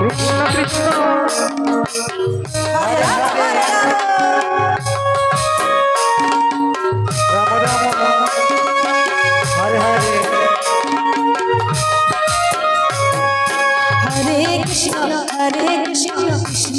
Krishna Krishna Hare Ram Hare Ram Ram Ram Hare Hare Hare Krishna Hare Krishna Krishna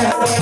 Yeah.